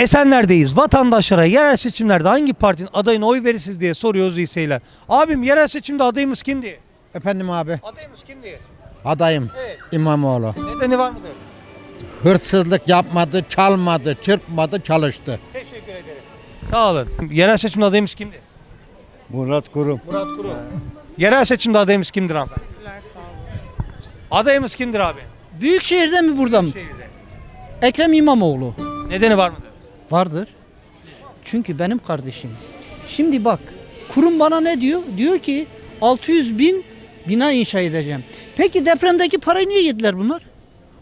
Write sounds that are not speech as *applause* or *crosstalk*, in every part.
Esenler'deyiz. Vatandaşlara yerel seçimlerde hangi partinin adayına oy verirsiniz diye soruyoruz liseyle. Abim yerel seçimde adayımız kimdi? Efendim abi Adayımız kimdi? adayım Evet. İmamoğlu. Nedeni var mıdır? Hırsızlık yapmadı, çalmadı, çırpmadı, çalıştı. Teşekkür ederim. Sağ olun. Yerel seçimde adayımız kimdi? Murat Kurum. Murat Kuru. Yerel seçimde adayımız kimdir hanımefendi? Adayımız kimdir abi? Büyükşehir'de mi burada mı? Şehirde. Ekrem İmamoğlu. Nedeni var mıdır? Vardır. Çünkü benim kardeşim. Şimdi bak kurum bana ne diyor? Diyor ki 600 bin bina inşa edeceğim. Peki depremdeki parayı niye yediler bunlar?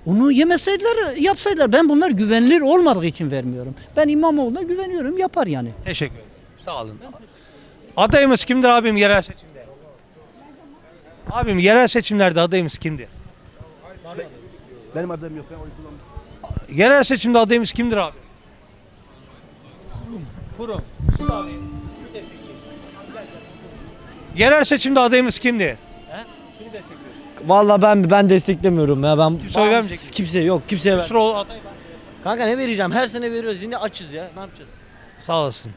Onu yemeseydiler yapsaydılar. Ben bunlar güvenilir olmadığı için vermiyorum. Ben İmamoğlu'na güveniyorum yapar yani. Teşekkür ederim. Sağ olun. Adayımız kimdir abim yerel seçimde? Abim yerel seçimlerde adayımız kimdir? Benim adım yok. Ben oy kullanmıyorum. Yerel seçimde adayımız kimdir abi? Kurum. Siz abi kimi? Yerel seçimde adayımız? Kimi destekliyorsun? Vallahi ben ben desteklemiyorum ya ben. Kimse oy vermeyecek mi? Kimse yok kimseye ver. Yusuf aday var. Kanka ne vereceğim? Her sene veriyoruz. Yine açız ya. Ne yapacağız? Sağ olasın.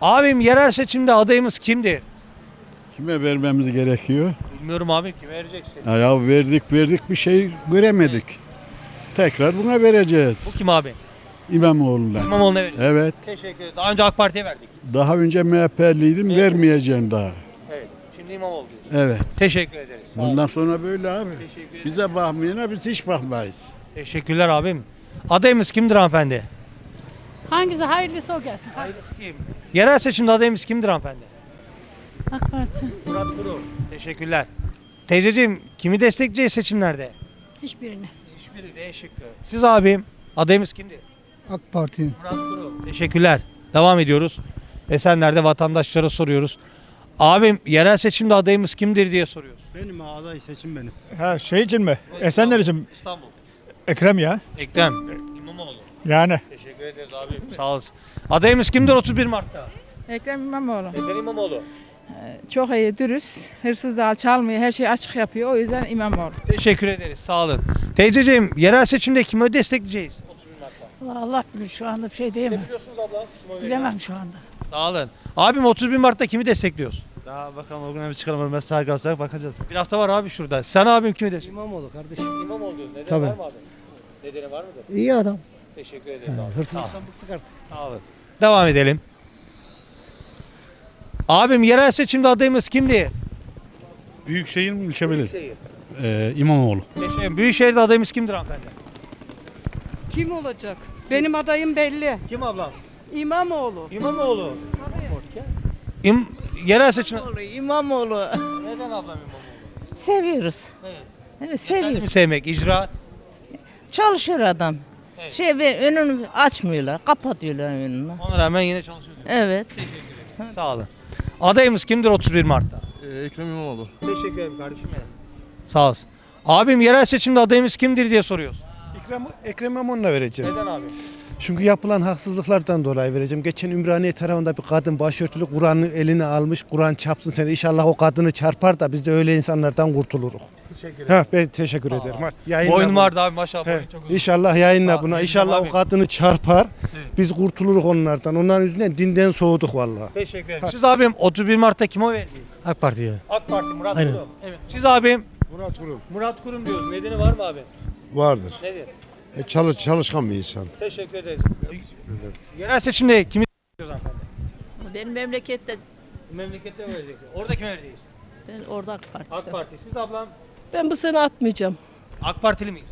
Abim yerel seçimde adayımız kimdir? Kime vermemiz gerekiyor? Bilmiyorum abim kime vereceksin? Ya, ya verdik verdik bir şey göremedik. Tekrar buna vereceğiz. Bu kim abi? İmamoğlu'na. İmamoğlu'na veriyoruz. Evet. Teşekkür ederim. Daha önce AK Parti'ye verdik. Daha önce MHP'liydim vermeyeceğim daha. Evet. Şimdi İmamoğlu diyoruz. Evet. Teşekkür ederiz. Sağ olun. Bundan sonra böyle abi. Teşekkür ederim. Bize bakmayana biz hiç bakmayız. Teşekkürler abim. Adayımız kimdir hanımefendi? Hangisi hayırlısı o gelsin. Hayırlısı kim? Yerel seçimde adayımız kimdir hanımefendi? AK Parti. Murat Kuru. Teşekkürler. Teyzeciğim kimi destekleyeceğiz seçimlerde? Hiçbirini. Hiçbiri D şıkkı. Siz abim adayımız kimdir? AK Parti. Murat Kuru. Teşekkürler. Devam ediyoruz. Esenler'de vatandaşlara soruyoruz. Abim yerel seçimde adayımız kimdir diye soruyoruz. Benim aday seçim benim. Ha şey için mi? Esenler için mi? İstanbul. Ekrem ya. Ekrem. İmamoğlu. Yani. Teşekkür ederiz abim. Sağ olasın. Adayımız kimdir 31 Mart'ta? Ekrem İmamoğlu. Neden İmamoğlu? Çok iyi, dürüst, hırsız da çalmıyor, her şeyi açık yapıyor. O yüzden İmamoğlu. Teşekkür ederiz. Sağ olun. Teyzeciğim yerel seçimde kimi destekleyeceğiz? 31 Mart'ta. Allah bilir şu anda bir şey diyemem. Biliyorsunuz abla. kim oy veriyor? Bilemem şu anda. Sağ olun. Abim 31 Mart'ta kimi destekliyoruz? Daha bakalım o gün bir çıkalım. Ben sağ kalsak bakacağız. Bir hafta var abi şurada. Sen abim kimi destekliyorsun? İmamoğlu kardeşim. İmamoğlu diyor. Neden Tabii. var mı abi? Nedeni var mıdır? İyi adam. Teşekkür ederim abi. Hırsızlıktan bıktık artık. Sağ olun. Devam edelim. Abim yerel seçimde adayımız kimdi? Büyükşehir mi ilçe bilir? Büyükşehir. Ee, İmamoğlu. Teşekkür Büyükşehir'de adayımız kimdir hanımefendi? Kim olacak? Benim adayım belli. Kim ablam? İmamoğlu. İmamoğlu. İm yerel seçim. İmamoğlu. Neden ablam İmamoğlu? Seviyoruz. Evet. Evet, Kendimi seviyoruz. sevmek, icraat. Çalışıyor adam. Evet. Şey ve önünü açmıyorlar. Kapatıyorlar önünü. Ona rağmen yine çalışıyor. Evet. Sağ olun. Adayımız kimdir 31 Mart'ta? Ekrem İmamoğlu. Teşekkür ederim kardeşim benim. Sağ olasın. Abim yerel seçimde adayımız kimdir diye soruyoruz. Ekrem, Ekrem İmamoğlu'na vereceğim. Neden abi? Çünkü yapılan haksızlıklardan dolayı vereceğim. Geçen Ümraniye tarafında bir kadın başörtülü Kur'an'ı eline almış. Kur'an çarpsın seni. İnşallah o kadını çarpar da biz de öyle insanlardan kurtuluruz. Teşekkür Ha ben teşekkür ederim. Hadi yayınla Boynum bunu. vardı abi maşallah. He, boyun çok uzun. İnşallah yayınla ol, buna. İnşallah abi. o kadını çarpar. Evet. Biz kurtuluruz onlardan. Onların yüzünden dinden soğuduk vallahi. Teşekkür ederim. Siz abim 31 Mart'ta kime vereceğiz? AK Parti'ye. AK Parti Murat Aynen. Kurum. Evet. Siz abim Murat Kurum Murat Kurum diyoruz. Nedeni var mı abi? Vardır. Nedir? E, çalış, çalışkan bir insan. Teşekkür ederiz. Yerel seçimde kimi istiyoruz hanımefendi? Benim memlekette Memlekette mi vereceksiniz? Orada kime vereceğiz? ben orada AK Parti. AK Parti. Siz ablam Ben bu sene atmayacağım. AK Partili miyiz?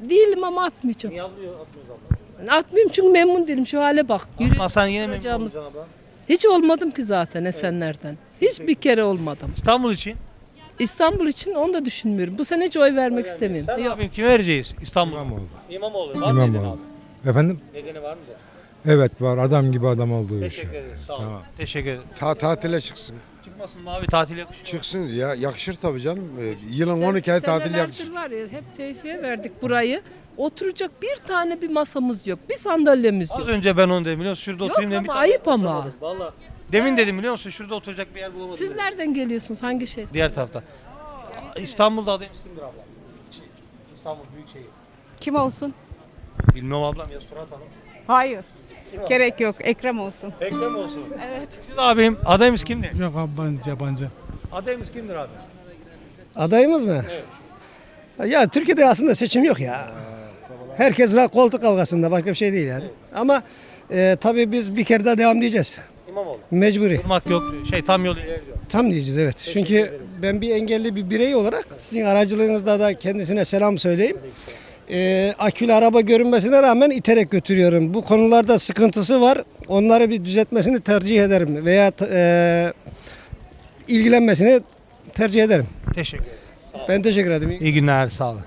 Değilim ama atmayacağım. Niye atlıyor, atmıyoruz abla? Atmayayım çünkü memnun değilim. Şu hale bak. Atmasan yine memnun Yapacağımız- olacaksın abla. Hiç olmadım ki zaten Esenler'den. Hiç bir kere olmadım. İstanbul için. İstanbul için onu da düşünmüyorum. Bu sene hiç oy vermek istemiyorum. Sen Yok. abim kime vereceğiz İstanbul? İmamoğlu. İmamoğlu. Var mı nedeni İmamoğlu. abi? Efendim? Nedeni var mıdır? Evet var. Adam gibi adam olduğu Teşekkür ederiz. Sağ olun. Tamam. Teşekkür ederim. Ta tatile çıksın. Çıkmasın mı abi tatil yakışıyor. Çıksın ya yakışır tabii canım. Ee, yılın 12 ay tatil Senelerdir yakışır. var ya hep tevfiye verdik burayı. Oturacak bir tane bir masamız yok. Bir sandalyemiz Az yok. önce ben onu dedim biliyor musun? Şurada Yok oturayım dedim. ama bir tane ayıp ama. Valla. Demin dedim biliyor musun? Şurada oturacak bir yer bulamadım. Siz dedim. nereden geliyorsunuz? Hangi şey? Diğer tarafta. İstanbul'da adayımız kimdir abla? Şey, İstanbul Büyükşehir. Kim olsun? Bilmem ablam ya Surat Hanım. Hayır. Gerek yok. Ekrem olsun. Ekrem olsun. Evet. Siz abim adayımız kimdir? Yok ben yabancı. Adayımız kimdir abi? Adayımız mı? Ya Türkiye'de aslında seçim yok ya. Herkes ra- koltuk kavgasında başka bir şey değil yani. Ama e, tabii biz bir kere daha devam diyeceğiz. İmamoğlu. Mecburi. Durmak yok. Şey tam yol ilerliyor. Tam diyeceğiz evet. Çünkü ben bir engelli bir birey olarak sizin aracılığınızda da kendisine selam söyleyeyim. Ee, akülü araba görünmesine rağmen iterek götürüyorum. Bu konularda sıkıntısı var. Onları bir düzeltmesini tercih ederim. Veya e, ilgilenmesini tercih ederim. Teşekkür ederim. Ben teşekkür ederim. İyi günler sağ olun.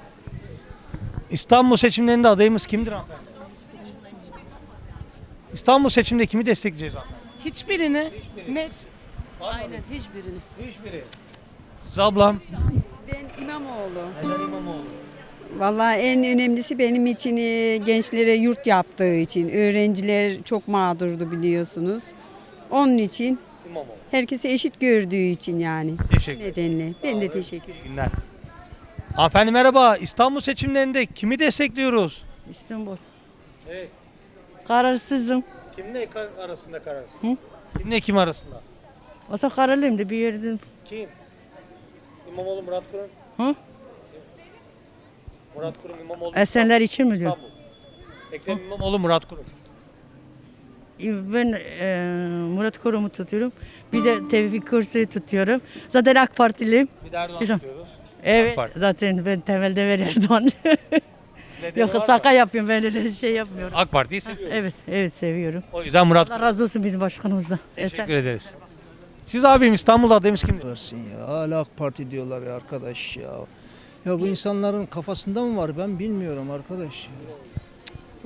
İstanbul seçimlerinde adayımız kimdir hanımefendi? İstanbul seçiminde kimi destekleyeceğiz hanımefendi? Hiçbirini. Ne? Aynen hiçbirini. Hiçbiri. Siz ablam. Ben İmamoğlu. Neden İmamoğlu? Vallahi en önemlisi benim için e, gençlere yurt yaptığı için. Öğrenciler çok mağdurdu biliyorsunuz. Onun için İmamoğlu. herkesi eşit gördüğü için yani. Teşekkür ederim. Nedenle. Ben de teşekkür ederim. İyi günler. Hanımefendi merhaba. İstanbul seçimlerinde kimi destekliyoruz? İstanbul. Evet. Kararsızım. Kimle arasında kararsız? Hı? Kimle kim arasında? Olsa kararlıyım da bir yerde. Kim? İmamoğlu Murat Kurum. Hı? Murat Kurum İmamoğlu. Esenler için mi diyor? İstanbul. Ekrem İmamoğlu Murat Kurum. Ben e, Murat Kurum'u tutuyorum. Bir de Tevfik Kursu'yu tutuyorum. Zaten AK Partiliyim. Bir de Erdoğan Güzel. tutuyoruz. Evet. Parti. Zaten ben temelde ver Erdoğan. *laughs* Nedeni Yok var mı? şaka yapıyorum ben öyle şey yapmıyorum. AK Parti'yi seviyoruz. Evet, evet seviyorum. O yüzden Murat Allah razı olsun bizim başkanımızdan. Teşekkür ederiz. Siz abim İstanbul'da adayımız kimdir? Versin ya. Hala AK Parti diyorlar ya arkadaş ya. Ya bu insanların kafasında mı var ben bilmiyorum arkadaş. ya.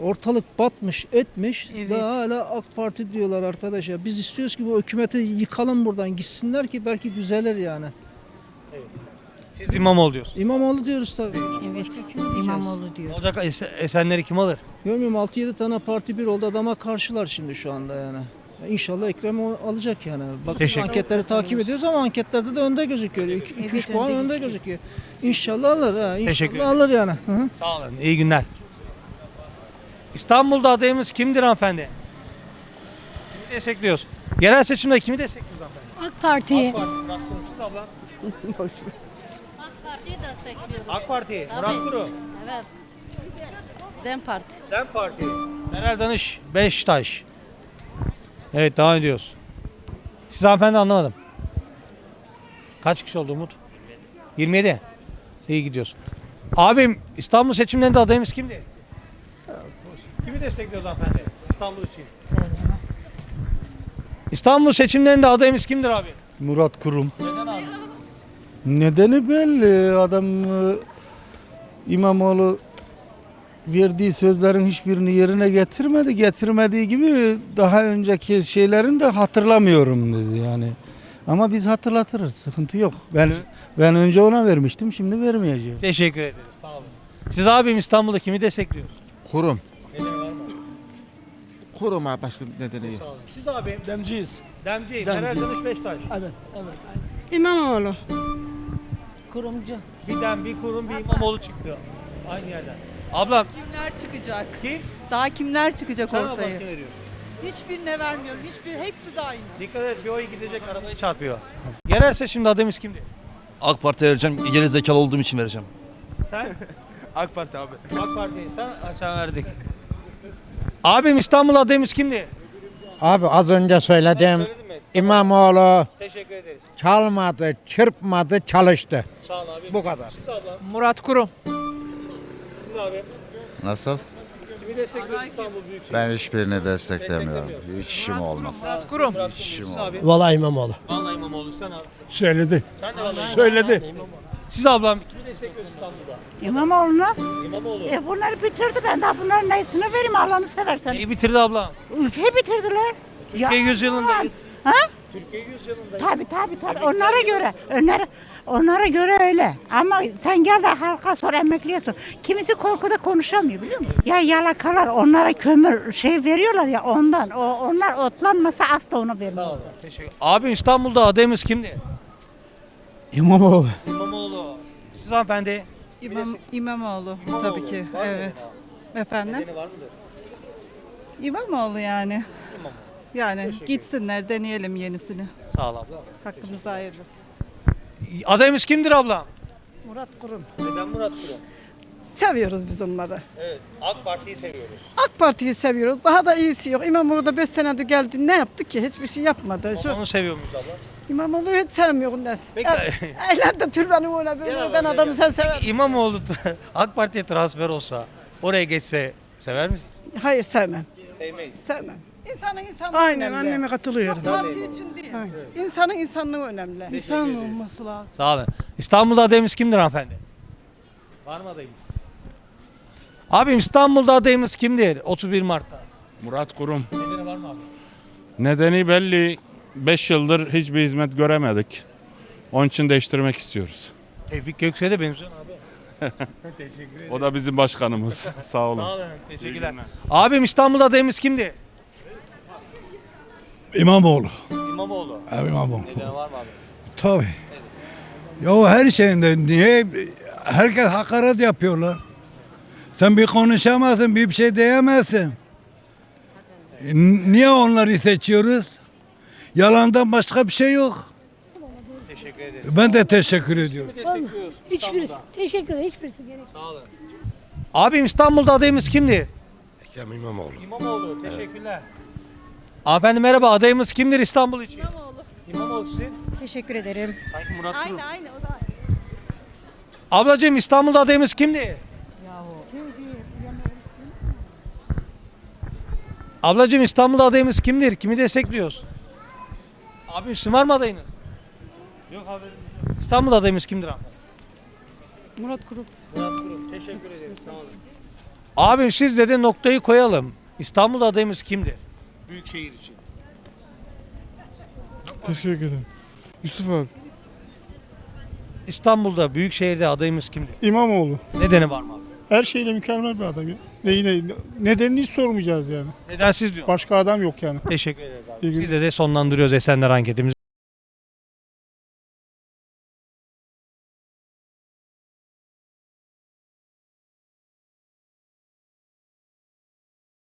Ortalık batmış etmiş Evet. daha hala AK Parti diyorlar arkadaş ya. Biz istiyoruz ki bu hükümeti yıkalım buradan gitsinler ki belki düzelir yani. Siz İmamoğlu diyorsunuz. İmamoğlu diyoruz tabii. Evet. İmamoğlu. Diyor. Olacak Es- Esenleri kim alır? Görmüyorum 6-7 tane parti bir oldu adama karşılar şimdi şu anda yani. Ya İnşallah Ekrem o- alacak yani. Bak Teşekkür anketleri takip ediyoruz ama anketlerde de önde gözüküyor. 2-3 Evet, puan önde önde gözüküyor. İnşallah alır ha. Teşekkür İnşallah alır yani. Hı hı. Sağ olun. İyi günler. İstanbul'da adayımız kimdir hanımefendi? Kimi destekliyoruz? Yerel seçimde kimi destekliyoruz hanımefendi? AK Parti. AK Parti. Murat Kurum. Siz abla? *laughs* Destekliyoruz. AK Parti. Murat Kurum. Evet. Dem Parti. Sen Parti. Meral Danış. Beştaş. Evet devam ediyoruz. Siz hanımefendi anlamadım. Kaç kişi oldu Umut? 27. İyi gidiyorsun. Abim İstanbul seçimlerinde adayımız kimdi? Kimi destekliyoruz hanımefendi? İstanbul için. İstanbul seçimlerinde adayımız kimdir abi? Murat Kurum. Neden abi? Nedeni belli. Adam e, İmamoğlu verdiği sözlerin hiçbirini yerine getirmedi. Getirmediği gibi daha önceki şeylerini de hatırlamıyorum dedi yani. Ama biz hatırlatırız. Sıkıntı yok. Ben ben önce ona vermiştim. Şimdi vermeyeceğim. Teşekkür ederiz. Sağ olun. Siz abim İstanbul'da kimi destekliyoruz? Kurum. Nedeni var mı? Kurum ha başka nedeni yok. Sağ olun. Siz abim? Demciyiz. Demci. Meral Danış Beştaş. İmamoğlu. Kurumcu. Bir dem, bir kurum, bir İmamoğlu çıktı. Aynı yerden. Ablam Kimler çıkacak? kim? Daha kimler çıkacak Sen ablam kim veriyor? Hiçbirine vermiyorum. Hiçbir hepsi de aynı. Dikkat et bir oy gidecek arabayı çarpıyor. Yerel seçimde adayımız kimdi? AK Parti'ye vereceğim. Geri zekalı olduğum için vereceğim. Sen? *laughs* AK Parti abi. AK Parti. Sen, Ha, sen verdik. Abim İstanbul adayımız kimdi? Abi az önce söyledim. Söyledim? İmamoğlu Teşekkür ederiz. çalmadı, çırpmadı, çalıştı. Sağ ol abi. Bu kadar. Siz ablam. Murat Kurum. Siz abi. Nasıl? Kimi destekliyoruz İstanbul Büyükşehir? Ben hiçbirini desteklemiyorum. Hiç işim olmaz. Murat Kurum. Murat Kurum. Siz abi. Vallahi İmamoğlu. Vallahi İmamoğlu. Sen abi. Söyledi. Sen de vallahi. Söyledi. Siz ablam kimi destekliyoruz İstanbul'da? İmamoğlu'na. İmamoğlu. E bunları bitirdi. Ben daha bunların neyisini vereyim Allah'ını seversen. İyi bitirdi ablam. Ülkeyi bitirdiler. Türkiye yüzyılındayız. Ha? Türkiye yüzyılındayız. Tabii tabii tabii. Onlara göre. Onlara, onlara göre öyle. Ama sen gel de halka sor emekliye sor. Kimisi korkuda konuşamıyor biliyor musun? Ya yalakalar onlara kömür şey veriyorlar ya ondan. O, onlar otlanmasa asla onu Sağ vermiyor. Teşekkür Abim İstanbul'da adayımız kimdi? İmamoğlu. İmamoğlu. Siz hanımefendi? İmam, İmamoğlu. İmamoğlu. Tabii ki. Var mı? Evet. Efendim? Nedeni var mıdır? İmamoğlu yani. Yani gitsinler deneyelim yenisini. Sağ ol abla. Hakkımızda hayırlı. Adayımız kimdir abla? Murat Kurum. Neden Murat Kurum? Seviyoruz biz onları. Evet. AK Parti'yi seviyoruz. AK Parti'yi seviyoruz. Daha da iyisi yok. İmamoğlu da 5 senedir geldi. Ne yaptı ki? Hiçbir şey yapmadı. Şu Onu seviyor muyuz abla? İmamoğlu'nu hiç sevmiyorum ben. Peki. Eğlen de türbenim öyle böyle. Ben adamı sen sever. İmamoğlu *laughs* AK Parti'ye transfer olsa oraya geçse sever misiniz? Hayır sevmem. Sevmeyiz. Sevmem. İnsanın insanlığı Aynen anneme katılıyorum. Parti için değil. İnsanın insanlığı önemli. İnsan olması lazım. Sağ olun. İstanbul'da adayımız kimdir hanımefendi? Var mı adayımız? Abim İstanbul'da adayımız kimdir 31 Mart'ta? Murat Kurum. Nedeni var mı abi? Nedeni belli. 5 yıldır hiçbir hizmet göremedik. Onun için değiştirmek istiyoruz. Tevfik Göksu'ya da benziyorsun abi. *laughs* Teşekkür ederim. O da bizim başkanımız. *laughs* Sağ olun. Sağ olun. Teşekkürler. Abim İstanbul'da adayımız kimdi? İmamoğlu. İmamoğlu. Evet İmamoğlu. Nedeni var mı abi? Tabii. Ya her şeyinde niye herkes hakaret yapıyorlar? Sen bir konuşamazsın, bir şey diyemezsin. E, Niye onları seçiyoruz? Yalandan başka bir şey yok. Teşekkür ederim. Ben de teşekkür ediyorum. Destekliyoruz. Hiçbirisi. Teşekkür ederim. Hiçbirisi gerek. Sağ olun. Abim İstanbul'da adayımız kimdi? Ekrem İmamoğlu. İmamoğlu. Teşekkürler. Hanımefendi merhaba. Adayımız kimdir İstanbul için? İmamoğlu. İmamoğlu sizin? Teşekkür ederim. Sanki Murat Kurum. aynı o da. Ablacığım İstanbul'da adayımız kimdi? Ablacığım İstanbul'da adayımız kimdir? Kimi destekliyoruz? Abim sizin var mı adayınız? Yok abi. İstanbul'da adayımız kimdir abi? Murat Kurum. Murat Kurum. Teşekkür ederiz. Sağ olun. Abim siz de noktayı koyalım. İstanbul'da adayımız kimdir? Büyükşehir için. Teşekkür ederim. Yusuf abi. İstanbul'da Büyükşehir'de adayımız kimdir? İmamoğlu. Nedeni var mı abi? Her şeyle mükemmel bir adam ya. Neyine, nedenini hiç sormayacağız yani. Neden siz diyor? Başka adam yok yani. Teşekkür ederiz abi. İyi. Sizle de sonlandırıyoruz Esenler anketimizi.